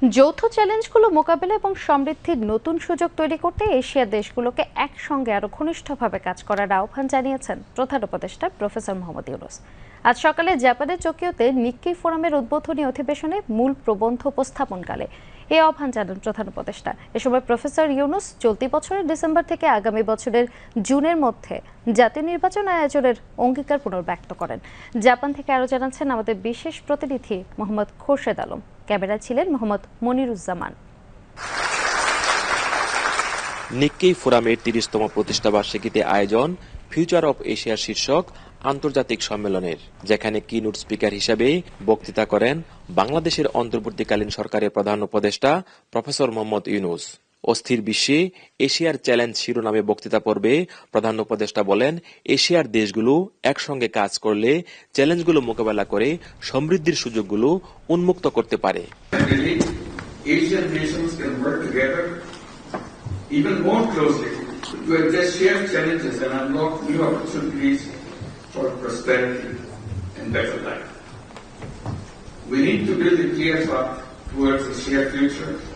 যৌথ চ্যালেঞ্জগুলো মোকাবেলা এবং সমৃদ্ধির নতুন সুযোগ তৈরি করতে এশিয়ার দেশগুলোকে একসঙ্গে আরও ঘনিষ্ঠভাবে কাজ করার আহ্বান জানিয়েছেন প্রধান উপদেষ্টা প্রফেসর মোহাম্মদ ইউনুস। আজ সকালে জাপানের চোকিওতে নিক্কি ফোরামের উদ্বোধনী অধিবেশনে মূল প্রবন্ধ উপস্থাপনকালে এ আহ্বান জানান প্রধান উপদেষ্টা। এ সময় প্রফেসর ইউনুস চলতি বছরের ডিসেম্বর থেকে আগামী বছরের জুনের মধ্যে জাতীয় নির্বাচন আয়োজনের অঙ্গীকার পুনর্ব্যক্ত করেন। জাপান থেকে আরও জানাচ্ছেন আমাদের বিশেষ প্রতিনিধি মোহাম্মদ খোরশেদ আলম। ক্যামেরায় ছিলেন মোহাম্মদ মনিরুজ্জামান। নিক্কেই ফোরামের তিরিশতম প্রতিষ্ঠা বার্ষিকীতে আয়োজন ফিউচার অব এশিয়া শীর্ষক আন্তর্জাতিক সম্মেলনের, যেখানে কি কিনুট স্পিকার হিসেবে বক্তৃতা করেন বাংলাদেশের অন্তর্বর্তীকালীন সরকারের প্রধান উপদেষ্টা প্রফেসর মোহাম্মদ ইউনুস। অস্থির বিশ্বে এশিয়ার চ্যালেঞ্জ শিরোনামে বক্তৃতা পর্বে প্রধান উপদেষ্টা বলেন, এশিয়ার দেশগুলো একসঙ্গে কাজ করলে চ্যালেঞ্জগুলো মোকাবেলা করে সমৃদ্ধির সুযোগগুলো উন্মুক্ত করতে পারে। towards a shared future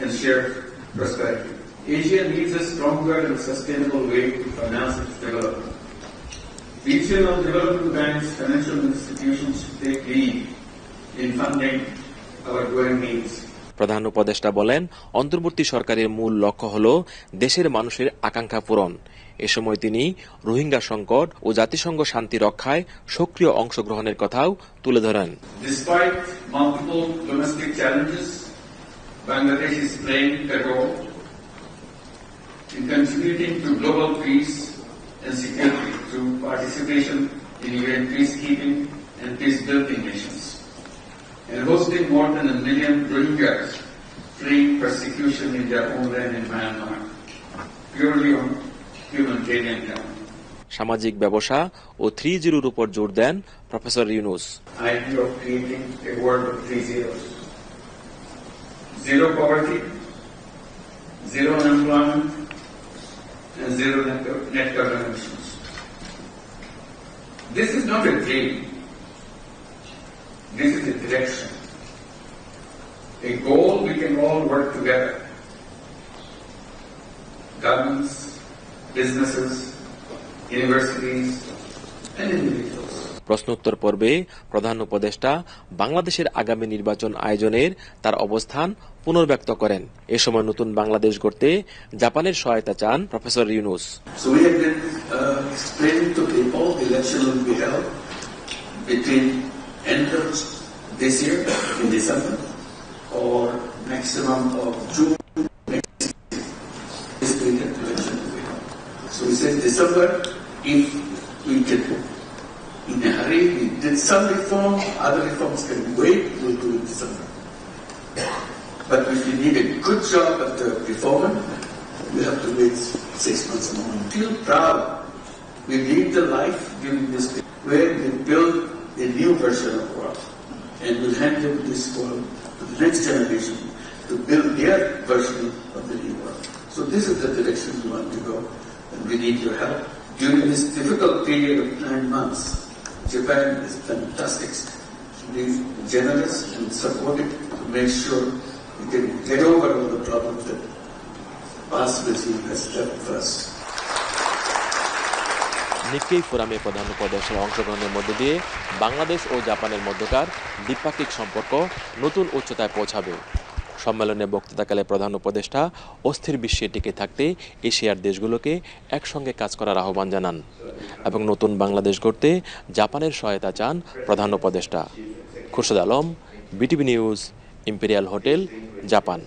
and shared prosperity. Asia needs a stronger and sustainable way to finance its development. Regional development banks, financial institutions should take lead in funding our growing needs. প্রধান উপদেষ্টা বলেন অন্তর্বর্তী সরকারের মূল লক্ষ্য হল দেশের মানুষের আকাঙ্ক্ষা পূরণ এ সময় তিনি রোহিঙ্গা সংকট ও জাতিসংঘ শান্তি রক্ষায় সক্রিয় অংশগ্রহণের কথাও তুলে ধরেন Bangladesh is playing a role in contributing to global peace and security through participation in UN peacekeeping and peace-building missions, and hosting more than a million Rohingyas fleeing persecution in their homeland in Myanmar, purely on humanitarian grounds. সামাজিক ব্যবসা ও three জিরোর উপর জোর দেন professor Yunus idea of creating a world of three zeros. Zero poverty, zero unemployment, and zero net, carbon emissions. This is not a dream. This is a direction. A goal we can all work together. Governments, businesses, universities, and individuals. প্রশ্নোত্তর পর্বে প্রধান উপদেষ্টা বাংলাদেশের আগামী নির্বাচন আয়োজনের তার অবস্থান পুনর্ব্যক্ত করেন। এ সময় নতুন বাংলাদেশ গড়তে জাপানের সহায়তা চান professor Yunus. So we in a hurry, we did some reform, other reforms can wait, we'll do it December. But if we need a good job at the reformer, we have to wait six months more. Feel proud. We lead the life during this period where we build a new version of world and we'll hand over this world to the next generation to build their version of the new world. So this is the direction we want to go and we need your help. During this difficult period of nine months, Japan is fantastic, generous and supportive to make sure we can get over all the problems that past regime has left for us. Nikkei ফোরামে প্রধান উপদেষ্টার অংশগ্রহণের মধ্য দিয়ে বাংলাদেশ ও জাপানের মধ্যকার দ্বিপাক্ষিক সম্পর্ক নতুন উচ্চতায় পৌঁছাবে সম্মেলনে বক্তৃতাকালে প্রধান উপদেষ্টা অস্থির বিশ্বে টিকে থাকতে এশিয়ার দেশগুলোকে একসঙ্গে কাজ করার আহ্বান জানান এবং নতুন বাংলাদেশ গড়তে জাপানের সহায়তা চান প্রধান উপদেষ্টা। Khurshed Alam, BTV news, Imperial hotel, Japan.